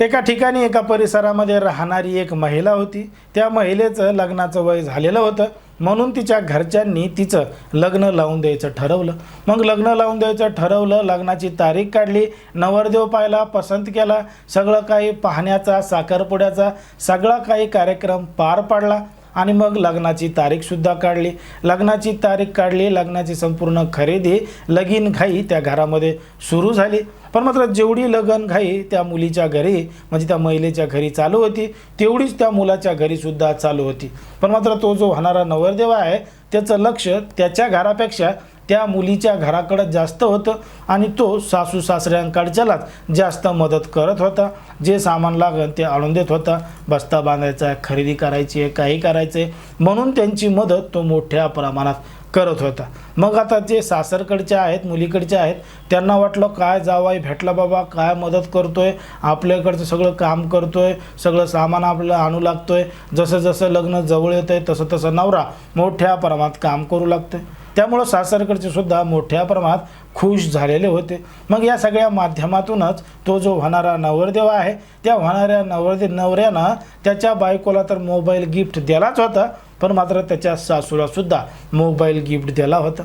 एका ठिकाणी एका परिसरामध्ये राहणारी एक महिला होती. त्या महिलेचं लग्नाचं वय झालेलं होतं. म्हणून तिच्या घरच्यांनी तिचं लग्न लावून द्यायचं ठरवलं. मग लग्न लावून द्यायचं ठरवलं लग्नाची तारीख काढली नवरदेव पाहिला पसंत केला. सगळं काही पाहण्याचा साखरपुड्याचा सगळा काही कार्यक्रम पार पाडला आणि मग लग्नाची तारीखसुद्धा काढली. लग्नाची तारीख काढली लग्नाची संपूर्ण खरेदी लगीन घाई त्या घरामध्ये सुरू झाली. पण मात्र जेवढी लगन घाई त्या मुलीच्या घरी म्हणजे त्या महिलेच्या घरी चालू होती तेवढीच त्या मुलाच्या घरीसुद्धा चालू होती. पण मात्र तो जो होणारा नवरदेव आहे त्याचं लक्ष त्याच्या घरापेक्षा त्या मुलीच्या घराकडं जास्त होतं आणि तो सासू सासऱ्यांकडच्यालाच जास्त मदत करत होता. जे सामान लागन ते आणून देत होता. बस्ता बांधायचा आहे खरेदी करायची आहे काही करायचं. आहे म्हणून त्यांची मदत तो मोठ्या प्रमाणात करत होता. मग आता जे सासरकडच्या आहेत मुलीकडच्या आहेत त्यांना वाटलं काय जावाय भेटला बाबा काय मदत करतोय? आपल्याकडचं सगळं काम करतोय सगळं सामान आपल्याला आणू लागतोय. जसं जसं लग्न जवळ येतं आहे तसं तसं नवरा मोठ्या प्रमाणात काम करू लागतोय. त्यामुळं सासरकडचे सुद्धा मोठ्या प्रमाणात खुश झालेले होते. मग या सगळ्या माध्यमातूनच तो जो होणारा नवरदेव आहे त्या होणाऱ्या नवरदे नवऱ्यानं त्याच्या बायकोला तर मोबाईल गिफ्ट दिलाच होता. पण मात्र त्याच्या सासूलासुद्धा मोबाईल गिफ्ट दिला होता.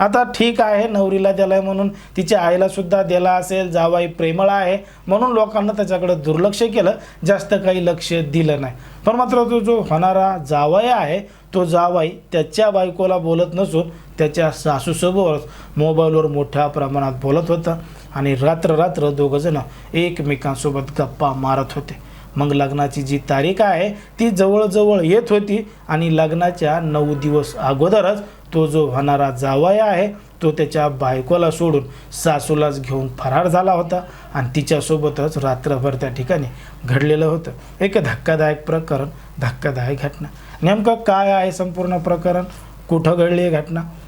आता ठीक आहे नवरीला दिला आहे म्हणून तिच्या आईलासुद्धा दिला असेल जावाई प्रेमळ आहे म्हणून लोकांना त्याच्याकडे दुर्लक्ष केलं जास्त काही लक्ष दिलं नाही. पण मात्र तो जो होणारा जावाई आहे तो जावाई त्याच्या बायकोला बोलत नसून त्याच्या सासूसोबत मोबाईलवर मोठ्या प्रमाणात बोलत होता आणि रात्र रात्र दोघंजणं एकमेकांसोबत गप्पा मारत होते. मग लग्नाची जी तारीख आहे ती जवळजवळ येत होती आणि लग्नाच्या नऊ दिवस अगोदरच तो जो होणारा जावाई आहे तो त्याच्या बायकोला सोडून सासूलाच घेऊन फरार झाला होता आणि तिच्यासोबतच रात्रभर त्या ठिकाणी घडलेलं होतं. एक धक्कादायक प्रकरण धक्कादायक घटना. नेमकं काय आहे संपूर्ण प्रकरण? कुठं घडली आहे घटना?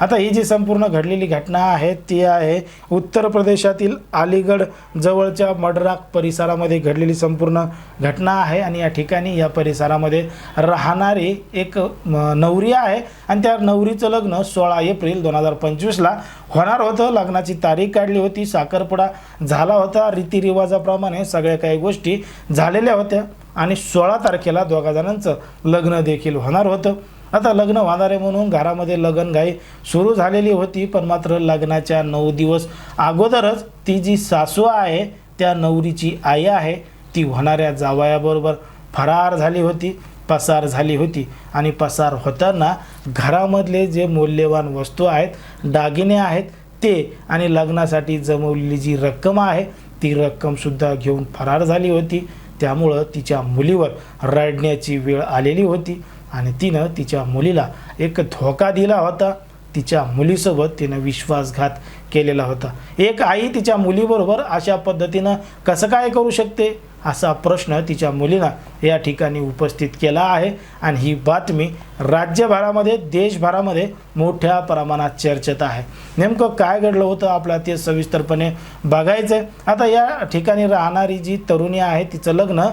आता ही जी संपूर्ण घडलेली घटना आहे ती आहे उत्तर प्रदेशातील अलीगड जवळच्या मडराक परिसरामध्ये घडलेली संपूर्ण घटना आहे आणि या ठिकाणी या परिसरामध्ये राहणारी एक म, नवरी आहे आणि त्या नवरीचं लग्न सोळा एप्रिल दोन हजार पंचवीसला होणार होतं. लग्नाची तारीख काढली होती साखरपुडा झाला होता. रीतिरिवाजाप्रमाणे सगळ्या काही गोष्टी झालेल्या होत्या आणि सोळा तारखेला दोघा जणांचं लग्न देखील होणार होतं. आता लग्न होणार म्हणून घरामध्ये लगनघाई सुरू झालेली होती पण मात्र लग्नाच्या नऊ दिवस अगोदरच ती जी सासू आहे त्या नवरीची आई आहे ती होणाऱ्या जावयाबरोबर फरार झाली होती पसार झाली होती. आणि पसार होताना घरामधले जे मौल्यवान वस्तू आहेत दागिने आहेत ते आणि लग्नासाठी जमवलेली जी रक्कम आहे ती रक्कमसुद्धा घेऊन फरार झाली होती. त्यामुळं तिच्या मुलीवर रडण्याची वेळ आलेली होती. आणि तिनं तिच्या मुलीला एक धोका दिला होता. तिच्या मुलीसोबत तिनं विश्वासघात केलेला होता. एक आई तिच्या मुलीबरोबर अशा पद्धतीनं कसं काय करू शकते? असा प्रश्न तिच्या मुलीनं या ठिकाणी उपस्थित केला आहे. आणि ही बातमी राज्यभरामध्ये देशभरामध्ये मोठ्या प्रमाणात चर्चेत आहे. नेमकं काय घडलं होतं आपल्याला ते सविस्तरपणे बघायचं आहे आता या ठिकाणी राहणारी जी तरुणी आहे तिचं लग्न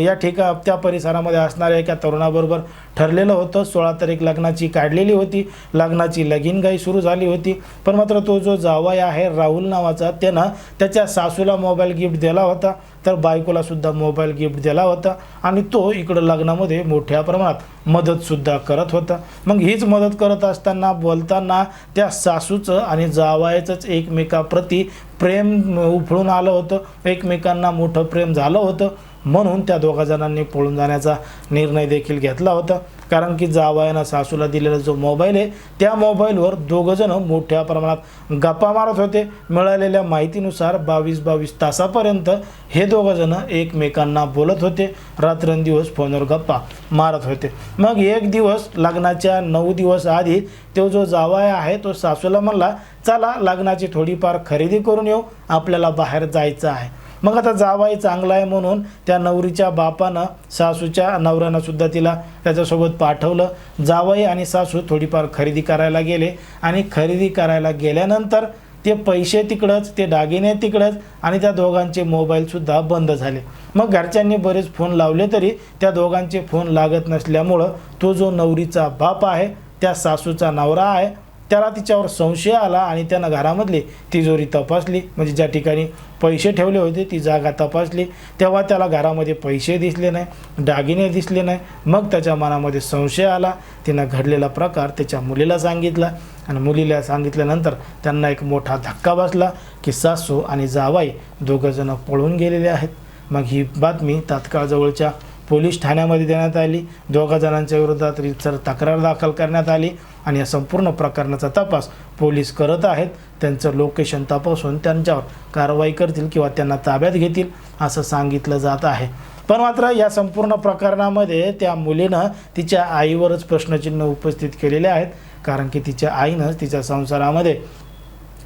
या ठिका त्या परिसरामध्ये असणाऱ्या एका तरुणाबरोबर ठरलेलं होतं. सोळा तारीख लग्नाची काढलेली होती. लग्नाची लगीनघाई सुरू झाली होती. पण मात्र तो जो जावाई आहे राहुल नावाचा त्यानं त्याच्या सासूला मोबाईल गिफ्ट दिला होता. तर बायकोलासुद्धा मोबाईल गिफ्ट दिला होता. आणि तो इकडं लग्नामध्ये मोठ्या प्रमाणात मदतसुद्धा करत होता. मग हीच मदत करत असताना बोलताना त्या सासूचं आणि जावायचंच एकमेकाप्रती प्रेम उफळून आलं होतं. एकमेकांना मोठं प्रेम झालं होतं. म्हणून त्या दोघा जणांनी पळून जाण्याचा निर्णय देखील घेतला होता. कारण की जावयानं सासूला दिलेला जो मोबाईल आहे त्या मोबाईलवर दोघंजणं मोठ्या प्रमाणात गप्पा मारत होते. मिळालेल्या माहितीनुसार बावीस बावीस तासापर्यंत हे दोघंजणं एकमेकांना बोलत होते. रात्रंदिवस फोनवर गप्पा मारत होते. मग एक दिवस लग्नाच्या नऊ दिवस आधी तो जो जावाय आहे तो सासूला म्हणला चला लग्नाची थोडीफार खरेदी करून येऊ. आपल्याला बाहेर जायचं आहे. मग आता जावाई चांगला आहे म्हणून त्या नवरीच्या बापानं सासूच्या नवऱ्यानं सुद्धा तिला त्याच्यासोबत पाठवलं. जावाई आणि सासू थोडीफार खरेदी करायला गेले आणि खरेदी करायला गेल्यानंतर ते पैसे तिकडंच ते दागिने तिकडंच आणि त्या दोघांचे मोबाईलसुद्धा बंद झाले. मग घरच्यांनी बरेच फोन लावले तरी त्या दोघांचे फोन लागत नसल्यामुळं तो जो नवरीचा बाप आहे त्या सासूचा नवरा आहे त्याला तिच्यावर संशय आला आणि त्यानं घरामधली तिजोरी तपासली. म्हणजे ज्या ठिकाणी पैसे ठेवले होते ती जागा तपासली. तेव्हा त्याला घरामध्ये पैसे दिसले नाही दागिने दिसले नाही. मग त्याच्या मनामध्ये संशय आला. तिनं घडलेला प्रकार त्याच्या मुलीला सांगितला. आणि मुलीला सांगितल्यानंतर त्यांना एक मोठा धक्का बसला की सासू आणि जावाई दोघंजणं पळून गेलेले आहेत. मग ही बातमी तात्काळ जवळच्या पोलीस ठाण्यामध्ये देण्यात आली. दोघा जणांच्या विरोधात रितसर तक्रार दाखल करण्यात आली. आणि या संपूर्ण प्रकरणाचा तपास पोलीस करत आहेत. त्यांचं लोकेशन तपासून त्यांच्यावर कारवाई करतील किंवा त्यांना ताब्यात घेतील असं सांगितलं जात आहे. पण मात्र या संपूर्ण प्रकरणामध्ये त्या मुलीनं तिच्या आईवरच प्रश्नचिन्ह उपस्थित केलेले आहेत कारण की तिच्या आईनंच तिच्या संसारामध्ये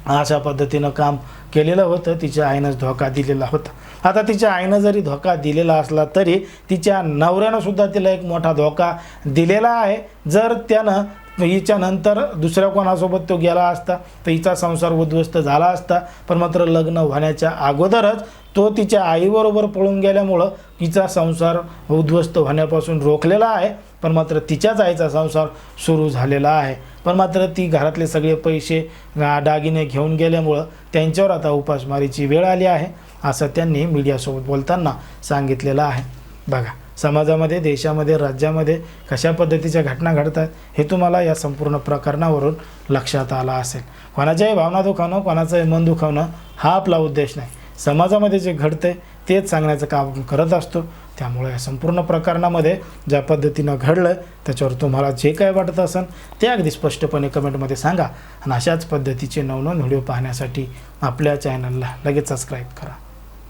अशा पद्धतीनं काम केलेलं होतं. तिच्या आईनंच धोका दिलेला होता. आता तिच्या आईनं जरी धोका दिलेला असला तरी तिच्या नवऱ्यानं सुद्धा तिला एक मोठा धोका दिलेला आहे. जर त्यानं हिच्यानंतर दुसऱ्या कोणासोबत तो गेला असता? तर हिचा संसार उद्ध्वस्त झाला असता. पण मात्र लग्न होण्याच्या अगोदरच तो तिच्या आईबरोबर पळून गेल्यामुळं तिचा संसार उद्ध्वस्त होण्यापासून रोखलेला आहे. पण मात्र तिच्याच आईचा संसार सुरू झालेला आहे. पण मात्र ती घरातले सगळे पैसे दागिने घेऊन गेल्यामुळं त्यांच्यावर आता उपासमारीची वेळ आली आहे असं त्यांनी मीडियासोबत बोलताना सांगितलेलं आहे. बघा. समाजामध्ये देशामध्ये राज्यामध्ये कशा पद्धतीच्या घटना घडतात हे तुम्हाला या संपूर्ण प्रकरणावरून लक्षात आलं असेल. कोणाच्याही भावना दुखावणं कोणाचंही मन दुखावणं हा आपला उद्देश नाही. समाजामध्ये जे घडतंय तेच सांगण्याचं काम करत असतो. त्यामुळे या संपूर्ण प्रकरणामध्ये ज्या पद्धतीनं घडलं त्याच्यावर तुम्हाला जे काय वाटत असेल ते अगदी स्पष्टपणे कमेंटमध्ये सांगा. आणि अशाच पद्धतीचे नवनवीन व्हिडिओ पाहण्यासाठी आपल्या चॅनलला लगेच सबस्क्राईब करा.